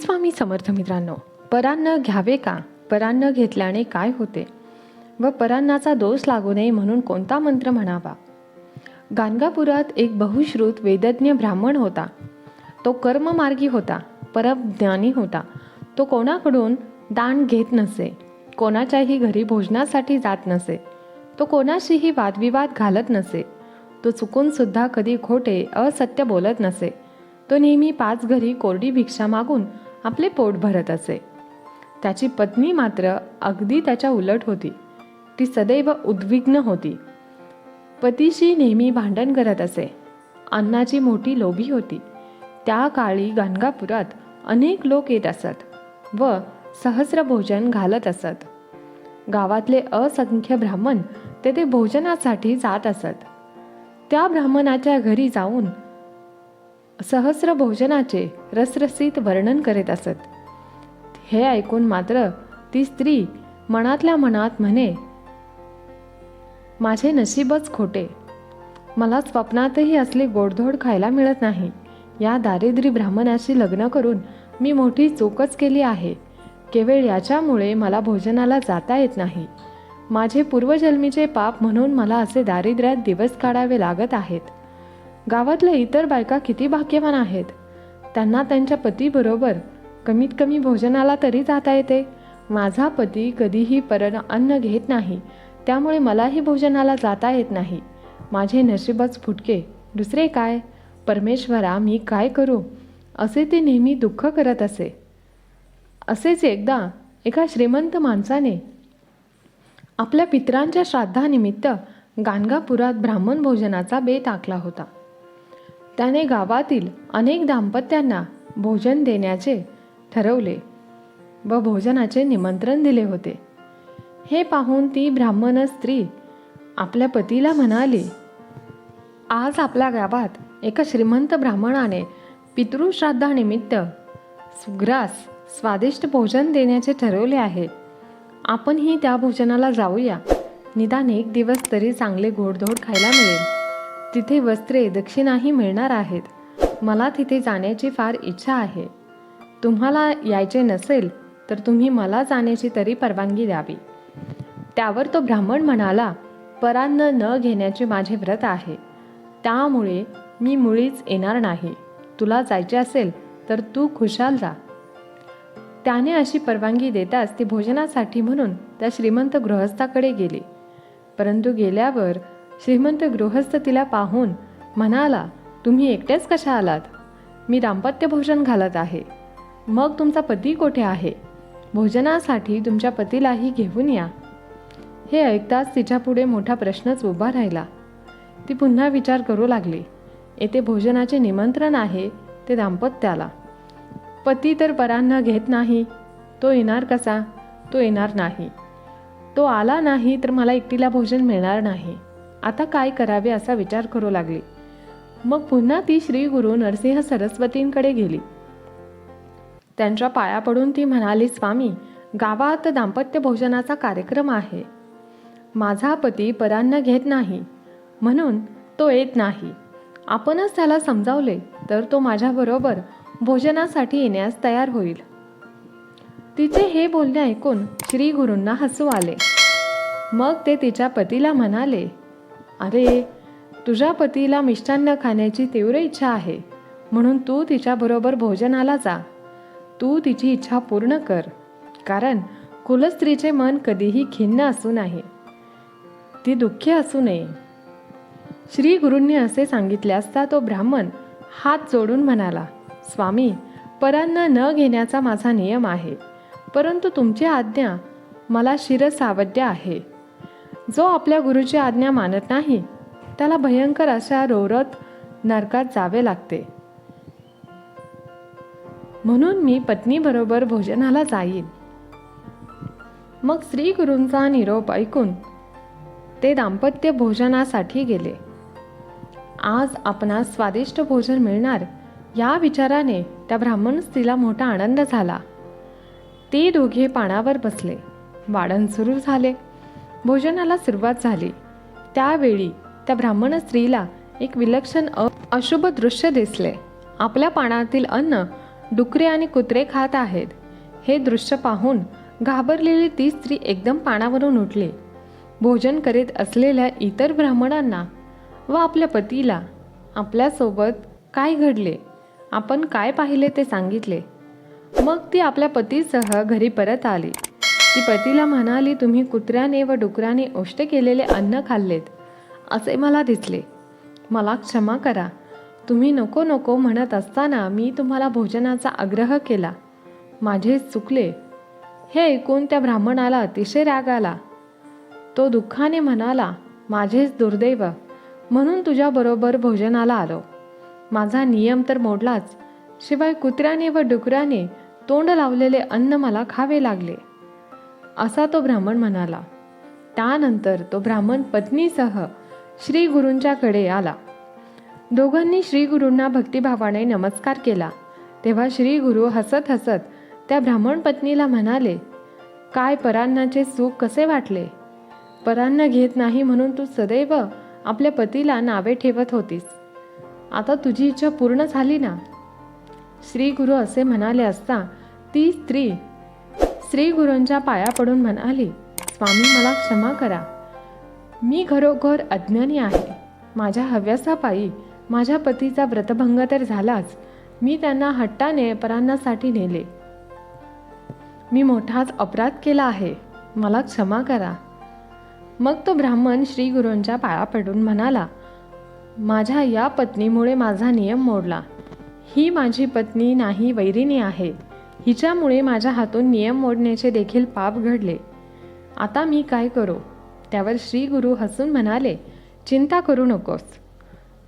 स्वामी समर्थ मित्रांनो परान्न घ्यावे का? परान्न घेतल्याने काय होते? व परान्नाचा दोष लागू नये म्हणून कोणता मंत्र म्हणावा? गाणगापुरात एक बहुश्रुत वेदज्ञ ब्राह्मण होता. तो कर्ममार्गी होता परमज्ञानी होता. तो कोणाकडून दान घेत नसे कोणाच्याही घरी भोजनासाठी जात नसे तो कोणाशीही वादविवाद घालत नसे तो चुकून सुद्धा कधी खोटे असत्य बोलत नसे तो नेहमी पाच घरी कोरडी भिक्षा मागून आपले पोट भरत असे. त्याची पत्नी मात्र अगदी त्याच्या उलट होती. ती सदैव उद्विग्न होती. पतीशी नेहमी भांडण करत असे. अन्नाची मोठी लोभी होती. त्या काळी गाणगापुरात अनेक लोक येत असत व सहस्र भोजन घालत असत. गावातले असंख्य ब्राह्मण तेथे भोजनासाठी जात असत. त्या ब्राह्मणाच्या घरी जाऊन सहस्र भोजनाचे रसरसीत वर्णन करीत असत. हे ऐकून मात्र ती स्त्री मनातल्या मनात म्हणे माझे नशीबच खोटे. मला स्वप्नातही असली गोडधोड खायला मिळत नाही. या दारिद्र्य ब्राह्मणाशी लग्न करून मी मोठी चूकच केली आहे. केवळ याच्यामुळे मला भोजनाला जाता येत नाही. माझे पूर्वजन्मीचे पाप म्हणून मला असे दारिद्र्यात दिवस काढावे लागत आहेत. गावातल्या इतर बायका किती भाग्यवान आहेत? त्यांना त्यांच्या पतीबरोबर कमीत कमी भोजनाला तरी जाता येते. माझा पती कधीही परत अन्न घेत नाही त्यामुळे मलाही भोजनाला जाता येत नाही. माझे नशीबच फुटके. दुसरे काय? परमेश्वरा मी काय करू? असे ते नेहमी दुःख करत असे. असेच एकदा एका श्रीमंत माणसाने आपल्या पितरांच्या श्राद्धानिमित्त गाणगापुरात ब्राह्मण भोजनाचा बेत आखला होता. त्याने गावातील अनेक दाम्पत्यांना भोजन देण्याचे ठरवले व भोजनाचे निमंत्रण दिले होते. हे पाहून ती ब्राह्मण स्त्री आपल्या पतीला म्हणाली आज आपल्या गावात एका श्रीमंत ब्राह्मणाने पितृश्राद्धानिमित्त सुग्रास स्वादिष्ट भोजन देण्याचे ठरवले आहे. आपणही त्या भोजनाला जाऊया. निदान एक दिवस तरी चांगले गोडधोड खायला मिळेल. तिथे वस्त्रे दक्षिणाही मिळणार आहेत. मला तिथे जाण्याची फार इच्छा आहे. तुम्हाला यायचे नसेल तर तुम्ही मला जाण्याची तरी परवानगी द्यावी. त्यावर तो ब्राह्मण म्हणाला परान्न न घेण्याचे माझे व्रत आहे. त्यामुळे मी मुळीच येणार नाही. तुला जायचे असेल तर तू खुशाल जा. त्याने अशी परवानगी देताच ती भोजनासाठी म्हणून त्या श्रीमंत गृहस्थाकडे गेले. परंतु गेल्यावर श्रीमंत गृहस्थ तिला पाहून म्हणाला तुम्ही एकट्याच कशा आलात? मी दाम्पत्य भोजन घालत आहे. मग तुमचा पती कोठे आहे? भोजनासाठी तुमच्या पतीलाही घेऊन या. हे ऐकताच तिच्यापुढे मोठा प्रश्नच उभा राहिला. ती पुन्हा विचार करू लागली. येथे भोजनाचे निमंत्रण आहे ते दाम्पत्याला. पती तर परान्न घेत नाही. तो येणार कसा? तो येणार नाही. तो आला नाही तर मला एकटीला भोजन मिळणार नाही. आता काय करावे असा विचार करू लागली. मग पुन्हा ती श्री गुरु नरसिंह सरस्वतींकडे गेली. त्यांच्या पाया पडून ती म्हणाली स्वामी गावात दाम्पत्य भोजनाचा कार्यक्रम आहे. माझा पती परान्न घेत नाही. म्हणून तो येत नाही. आपणच त्याला समजावले तर तो माझ्याबरोबर भोजनासाठी येण्यास तयार होईल. तिचे हे बोलणे ऐकून श्री गुरूंना हसू आले. मग ते तिच्या पतीला म्हणाले अरे तुझ्या पतीला मिष्टान्न खाण्याची तीव्र इच्छा आहे म्हणून तू तिच्याबरोबर भोजनाला जा. तू तिची इच्छा पूर्ण कर कारण कुलस्त्रीचे मन कधीही खिन्न असू नये. ती दुःखी असू नये. श्री गुरूंनी असे सांगितले असता तो ब्राह्मण हात जोडून म्हणाला स्वामी परान्न न घेण्याचा माझा नियम आहे परंतु तुमची आज्ञा मला शिरसावद्य आहे. जो आपल्या गुरुची आज्ञा मानत नाही त्याला भयंकर अशा रोरत नरकात जावे लागते. म्हणून मी पत्नीबरोबर भोजनाला जाईन. मग श्री गुरूंचा निरोप ऐकून ते दाम्पत्य भोजनासाठी गेले. आज आपणास स्वादिष्ट भोजन मिळणार या विचाराने त्या ब्राह्मण स्त्रीला मोठा आनंद झाला. ते दोघे पाण्यावर बसले. वाढण सुरू झाले. भोजनाला सुरुवात झाली. त्यावेळी त्या ब्राह्मण स्त्रीला एक विलक्षण अ अशुभ दृश्य दिसले. आपल्या पानातील अन्न डुकरे आणि कुत्रे खात आहेत. हे दृश्य पाहून घाबरलेली ती स्त्री एकदम पानावरून उठली. भोजन करीत असलेल्या इतर ब्राह्मणांना व आपल्या पतीला आपल्यासोबत काय घडले? आपण काय पाहिले ते सांगितले. मग ती आपल्या पतीसह घरी परत आली. ती पतीला म्हणाली तुम्ही कुत्र्याने व डुकराने ओष्ट केलेले अन्न खाल्लेत. असे मला दिसले. मला क्षमा करा. तुम्ही नको नको म्हणत असताना मी तुम्हाला भोजनाचा आग्रह केला. माझे चुकले. हे ऐकून त्या ब्राह्मणाला अतिशय राग आला. तो दुःखाने म्हणाला माझेच दुर्दैव. म्हणून तुझ्याबरोबर भोजनाला आलो. माझा नियम तर मोडलाच. शिवाय कुत्र्याने व डुकराने तोंड लावलेले अन्न मला खावे लागले. असा तो ब्राह्मण म्हणाला. त्यानंतर तो ब्राह्मण पत्नीसह श्री गुरूंच्याकडे आला. दोघांनी श्री गुरूंना भक्तिभावाने नमस्कार केला. तेव्हा श्री गुरु हसत हसत त्या ब्राह्मण पत्नीला म्हणाले काय परान्नाचे सुख कसे वाटले? परान्न घेत नाही म्हणून तू सदैव आपल्या पतीला नावे ठेवत होतीस. आता तुझी इच्छा पूर्ण झाली ना? श्री गुरु असे म्हणाले असता ती स्त्री श्री गुरूंच्या पाया पडून म्हणाली स्वामी मला क्षमा करा. मी खरोखर अज्ञानी आहे. माझ्या हव्यासापायी माझ्या पतीचा व्रतभंग तर झालाच. मी त्यांना हट्टाने परांनासाठी नेले. मी मोठाच अपराध केला आहे. मला क्षमा करा. मग तो ब्राह्मण श्री गुरूंच्या पाया पडून म्हणाला माझ्या या पत्नीमुळे माझा नियम मोडला. ही माझी पत्नी नाही वैरिणी आहे. हिच्यामुळे माझ्या हातून नियम मोडण्याचे देखील पाप घडले. आता मी काय करू? त्यावर श्री गुरु हसून म्हणाले चिंता करू नकोस.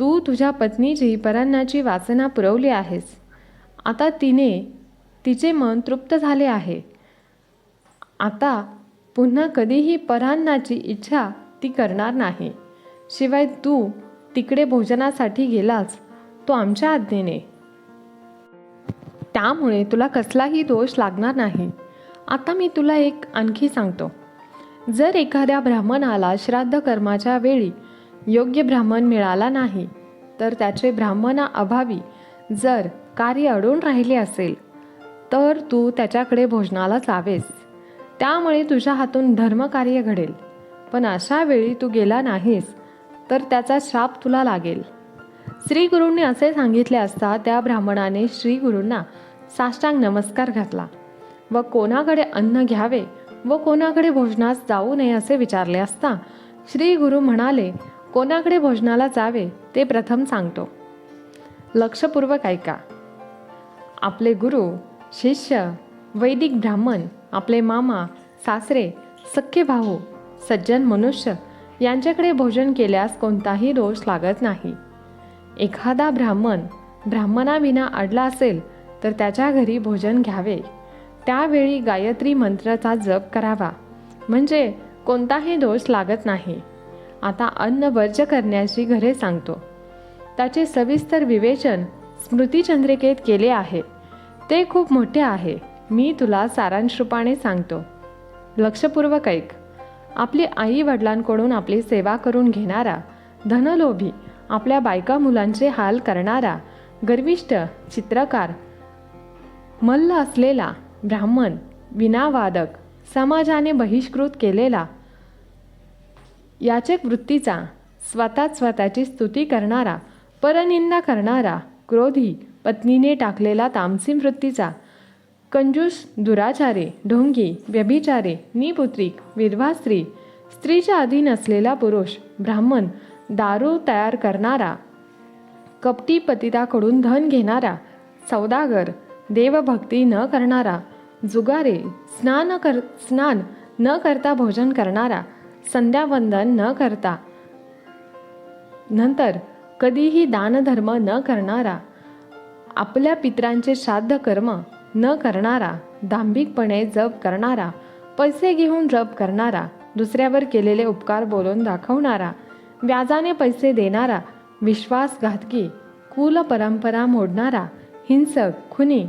तू तुझ्या पत्नीची परान्नाची वासना पुरवली आहेस. आता तिने तिचे मन तृप्त झाले आहे. आता पुन्हा कधीही परान्नाची इच्छा ती करणार नाही. शिवाय तू तिकडे भोजनासाठी गेलास तो आमच्या आज्ञेने. त्यामुळे तुला कसलाही दोष लागणार नाही. आता मी तुला एक आणखी सांगतो. जर एखाद्या ब्राह्मणाला श्राद्ध कर्माच्या वेळी योग्य ब्राह्मण मिळाला नाही तर त्याचे ब्राह्मणाअभावी जर कार्य अडून राहिले असेल तर तू त्याच्याकडे भोजनाला जावेस. त्यामुळे तुझ्या हातून धर्मकार्य घडेल. पण अशा वेळी तू गेला नाहीस तर त्याचा श्राप तुला लागेल. श्रीगुरूंनी असे सांगितले असता त्या ब्राह्मणाने श्रीगुरूंना साष्टांग नमस्कार घातला. व कोणाकडे अन्न घ्यावे व कोणाकडे भोजनास जाऊ नये असे विचारले असता श्री गुरु म्हणाले कोणाकडे भोजनाला जावे ते प्रथम सांगतो. लक्षपूर्वक ऐका. आपले गुरु शिष्य वैदिक ब्राह्मण आपले मामा सासरे सख्खे भाऊ सज्जन मनुष्य यांच्याकडे भोजन केल्यास कोणताही दोष लागत नाही. एखादा ब्राह्मण ब्राह्मणाविना अडला असेल तर त्याच्या घरी भोजन घ्यावे. त्यावेळी गायत्री मंत्राचा जप करावा. म्हणजे कोणताही दोष लागत नाही. आता अन्न वर्ज करण्याची घरे सांगतो. त्याचे सविस्तर विवेचन स्मृतिचंद्रिकेत केले आहे. ते खूप मोठे आहे. मी तुला सारांशरूपाने सांगतो. लक्षपूर्वक ऐक. आपली आई वडिलांकडून आपली सेवा करून घेणारा धनलोभी आपल्या बायका मुलांचे हाल करणारा गर्विष्ठ चित्रकार मल्ल असलेला ब्राह्मण विनावादक समाजाने बहिष्कृत केलेला याचक वृत्तीचा स्वतः स्वतःची स्तुती करणारा परनिंदा करणारा क्रोधी पत्नीने टाकलेला तामसीम वृत्तीचा कंजूस दुराचारे ढोंगी व्यभिचारे निपुत्रिक विधवा स्त्री स्त्रीच्या अधीन असलेला पुरुष ब्राह्मण दारू तयार करणारा कपटी पतिताकडून धन घेणारा सौदागर देवभक्ती न करणारा जुगारे स्नान कर स्नान न करता भोजन करणारा संध्यावंदन न करता. नंतर कधीही दानधर्म न करणारा आपल्या पित्रांचे श्राद्ध कर्म न करणारा दांभिकपणे जप करणारा पैसे घेऊन जप करणारा दुसऱ्यावर केलेले उपकार बोलून दाखवणारा व्याजाने पैसे देणारा विश्वासघातकी कुल परंपरा मोडणारा हिंसक खुनी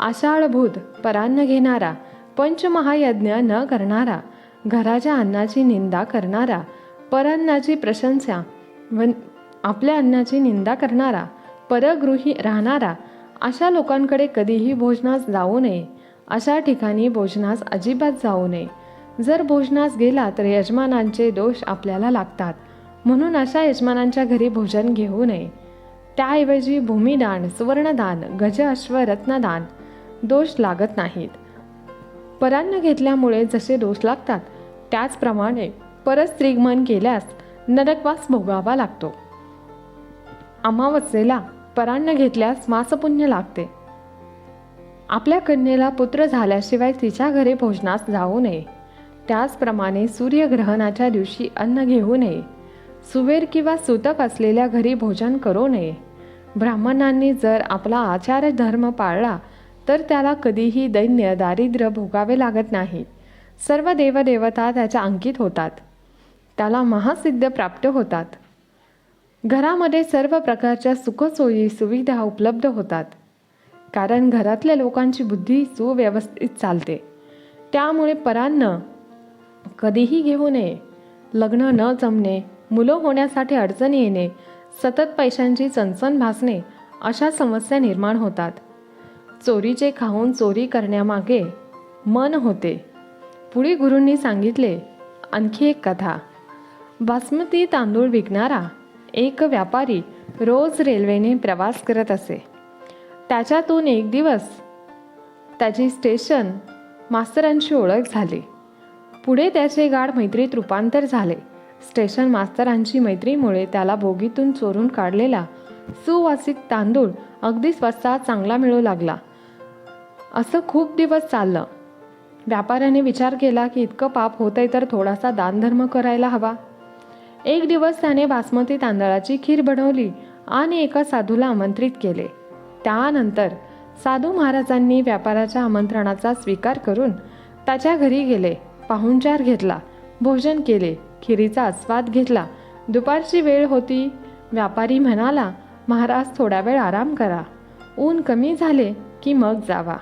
आषाढभूत परान्न घेणारा पंचमहायज्ञ न करणारा घराच्या अन्नाची निंदा करणारा परान्नाची प्रशंसा व आपल्या अन्नाची निंदा करणारा परगृही राहणारा अशा लोकांकडे कधीही भोजनास जाऊ नये. अशा ठिकाणी भोजनास अजिबात जाऊ नये. जर भोजनास गेला तर यजमानांचे दोष आपल्याला लागतात. म्हणून अशा यजमानांच्या घरी भोजन घेऊ नये. त्याऐवजी भूमिदान सुवर्णदान गज अश्व रत्नदान दोष लागत नाहीत. परान्न घेतल्यामुळे जसे दोष लागतात त्याचप्रमाणे परस्त्रिगमन केल्यास नरकवास भोगावा लागतो. अमावस्येला परान्न घेतल्यास मासपुण्य लागते. आपल्या कन्येला पुत्र झाल्याशिवाय तिच्या घरी भोजनास जाऊ नये. त्याचप्रमाणे सूर्यग्रहणाच्या दिवशी अन्न घेऊ नये. सुवेर किंवा सुतक असलेल्या घरी भोजन करू नये. ब्राह्मणांनी जर आपला आचार धर्म पाळला तर त्याला कधीही दैन्य दारिद्र्य भोगावे लागत नाही. सर्व देवदेवता त्याच्या अंकित होतात. त्याला महासिद्ध प्राप्त होतात. घरामध्ये सर्व प्रकारच्या सुखसोयी सुविधा उपलब्ध होतात. कारण घरातल्या लोकांची बुद्धी सुव्यवस्थित चालते. त्यामुळे परान्न कधीही घेऊ नये. लग्न न जमणे मुलं होण्यासाठी अडचणी येणे सतत पैशांची चणचण भासणे अशा समस्या निर्माण होतात. चोरीचे खाऊन चोरी करण्यामागे मन होते. पुढे गुरूंनी सांगितले आणखी एक कथा. बासमती तांदूळ विकणारा एक व्यापारी रोज रेल्वेने प्रवास करत असे. त्याच्यातून एक दिवस त्याची स्टेशन मास्तरांशी ओळख झाली. पुढे त्याचे गाढ मैत्रीत रूपांतर झाले. स्टेशन मास्तरांची मैत्रीमुळे त्याला बोगीतून चोरून काढलेला सुवासिक तांदूळ अगदी स्वस्तात चांगला मिळू लागला. असं खूप दिवस चाललं. व्यापाऱ्याने विचार केला की इतकं पाप होतंय तर थोडासा दानधर्म करायला हवा. एक दिवस त्याने बासमती तांदळाची खीर बनवली आणि एका साधूला आमंत्रित केले. त्यानंतर साधू महाराजांनी व्यापाराच्या आमंत्रणाचा स्वीकार करून त्याच्या घरी गेले पाहुणचार घेतला भोजन केले खिरीचा आस्वाद घेतला. दुपारची वेळ होती. व्यापारी म्हणाला महाराज थोडा वेळ आराम करा. ऊन कमी झाले की मग जावा.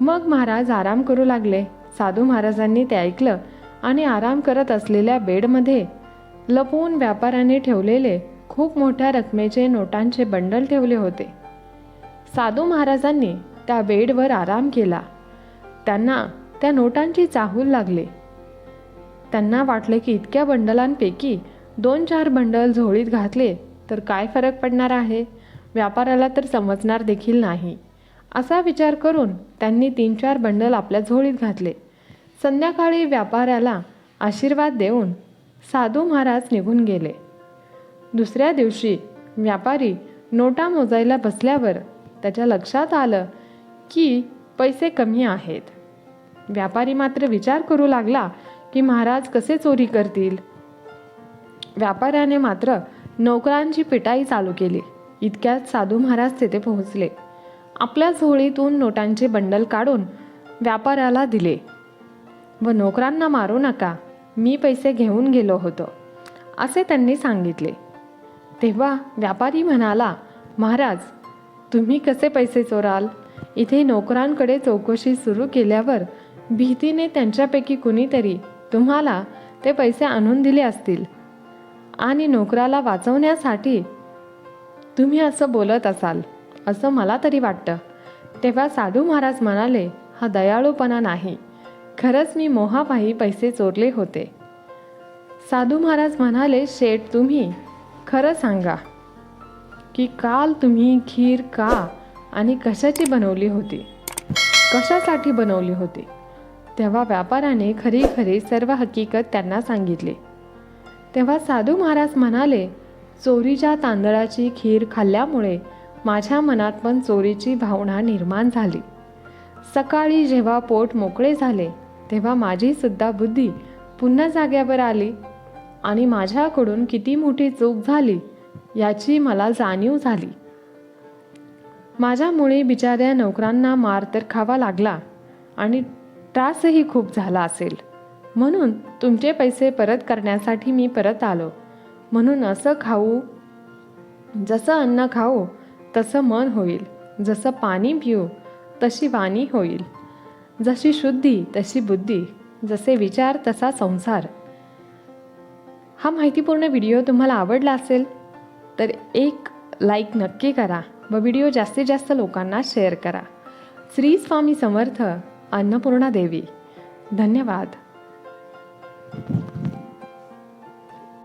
मग महाराज आराम करू लागले. साधू महाराजांनी ते ऐकलं आणि आराम करत असलेल्या बेडमध्ये लपवून व्यापाऱ्याने ठेवलेले खूप मोठ्या रकमेचे नोटांचे बंडल ठेवले होते. साधू महाराजांनी त्या बेडवर आराम केला. त्यांना त्या नोटांची चाहूल लागली. त्यांना वाटले की इतक्या बंडलांपैकी दोन चार बंडल झोळीत घातले तर काय फरक पडणार आहे? व्यापाराला तर समजणार देखील नाही. असा विचार करून त्यांनी तीन चार बंडल आपल्या झोळीत घातले. संध्याकाळी व्यापाऱ्याला आशीर्वाद देऊन साधू महाराज निघून गेले. दुसऱ्या दिवशी व्यापारी नोटा मोजायला बसल्यावर त्याच्या लक्षात आलं की पैसे कमी आहेत. व्यापारी मात्र विचार करू लागला की महाराज कसे चोरी करतील? व्यापाऱ्याने मात्र नोकरांची पिटाई चालू केली. इतक्यात साधू महाराज तेथे पोहोचले. आपल्या झोळीतून नोटांचे बंडल काढून व्यापाऱ्याला दिले. व नोकरांना मारू नका. मी पैसे घेऊन गेलो होतो. असे त्यांनी सांगितले. तेव्हा व्यापारी म्हणाला महाराज तुम्ही कसे पैसे चोराल? इथे नोकरांकडे चौकशी सुरू केल्यावर भीतीने त्यांच्यापैकी कुणीतरी तुम्हाला ते पैसे आणून दिले असतील. आणि नोकराला वाचवण्यासाठी तुम्ही असं बोलत असाल असं मला तरी वाटतं. तेव्हा साधू महाराज म्हणाले हा दयाळूपणा नाही. खरंच मी मोहापायी पैसे चोरले होते. साधू महाराज म्हणाले शेठ तुम्ही खरं सांगा की काल तुम्ही खीर का आणि कशाची बनवली होती? कशासाठी बनवली होती? तेव्हा व्यापाऱ्याने खरी खरी सर्व हकीकत त्यांना सांगितले. तेव्हा साधू महाराज म्हणाले चोरीच्या तांदळाची खीर खाल्ल्यामुळे माझ्या मनात पण चोरीची भावना निर्माण झाली. सकाळी जेव्हा पोट मोकळे झाले तेव्हा माझी सुद्धा बुद्धी पुन्हा जाग्यावर आली आणि माझ्याकडून किती मोठी चूक झाली याची मला जाणीव झाली. माझ्यामुळे बिचाऱ्या नोकरांना मार तर खावा लागला आणि त्रासही खूप झाला असेल. म्हणून तुमचे पैसे परत करण्यासाठी मी परत आलो. म्हणून असं खाऊ जसं अन्न खाऊ तसं मन होईल. जसं पाणी पिऊ तशी वाणी होईल. जशी शुद्धी तशी बुद्धी. जसे विचार तसा संसार. हा माहितीपूर्ण व्हिडिओ तुम्हाला आवडला असेल तर एक लाईक नक्की करा व व्हिडिओ जास्तीत जास्त लोकांना शेअर करा. श्री स्वामी समर्थ. अन्नपूर्णा देवी. धन्यवाद.